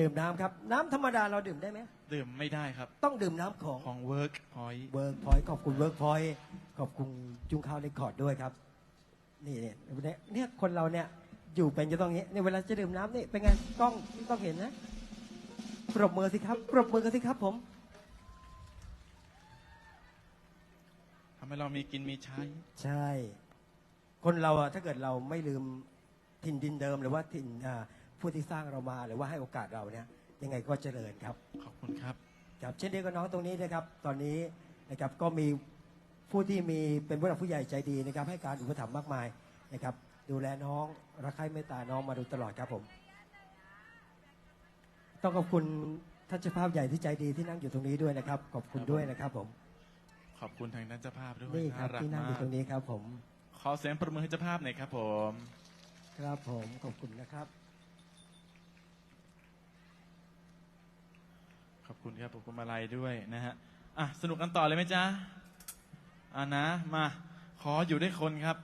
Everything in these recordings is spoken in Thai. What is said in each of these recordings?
ดื่มน้ำครับ น้ำธรรมดาเราดื่มได้ไหมดื่มไม่ได้ครับ ต้องดื่มน้ำของของ Work Point เวิร์กพอยต์ขอบคุณเวิร์กพอยต์ขอบคุณจุงข้าวเรคคอร์ดด้วยครับ นี่เนี่ยเนี่ยเนี่ยคนเราเนี่ยอยู่เป็นจะต้องอย่างนี้เนี่ยเวลาจะดื่มน้ำนี่เป็นไงกล้องต้องเห็นนะปรบมือสิครับปรบมือกันสิครับผม ทำให้เรามีกินมีใช้ ใช่ คนเราอะถ้าเกิดเราไม่ลืมถิ่นดินเดิมหรือว่าถิ่นอ่า ผู้ที่สร้างเรามาหรือว่าให้โอกาสเราเนี่ยยังไงก็เจริญครับ ขอบคุณครับครับเช่นเดียวกับน้องตรงนี้นะครับ ตอนนี้นะครับก็มีผู้ที่มีเป็นผู้หลักผู้ใหญ่ใจดีนะครับ ให้การอุปถัมภ์มากมายนะครับ ดูแลน้องรักใคร่เมตตาน้องมาโดยตลอดครับผม ต้องขอบคุณท่านเจ้าภาพใหญ่ที่ใจดีที่นั่งอยู่ตรงนี้ด้วยนะครับ ขอบคุณด้วยนะครับผมขอบคุณทางด้านเจ้าภาพด้วยนี่ครับารักที่นั่งอยู่มากตรงนี้ครับผม ขอเสียงประมือให้เจ้าภาพหน่อยครับผม ครับผมขอบคุณนะครับขอบ คุณครับขอบคุณมาลัยด้วยนะฮะอะสนุกกันต่อเลยไหมจ๊ะอะนะมา ขออยู่ด้วยคนครับ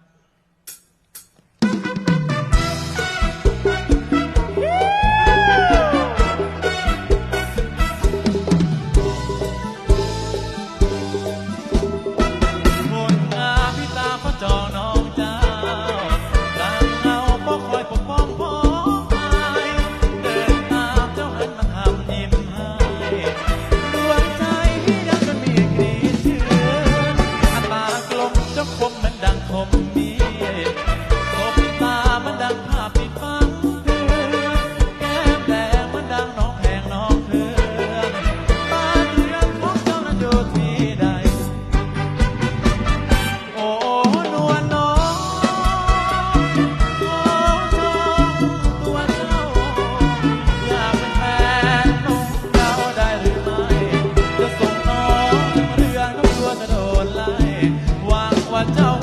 เจ้าคมมันดังคมมี what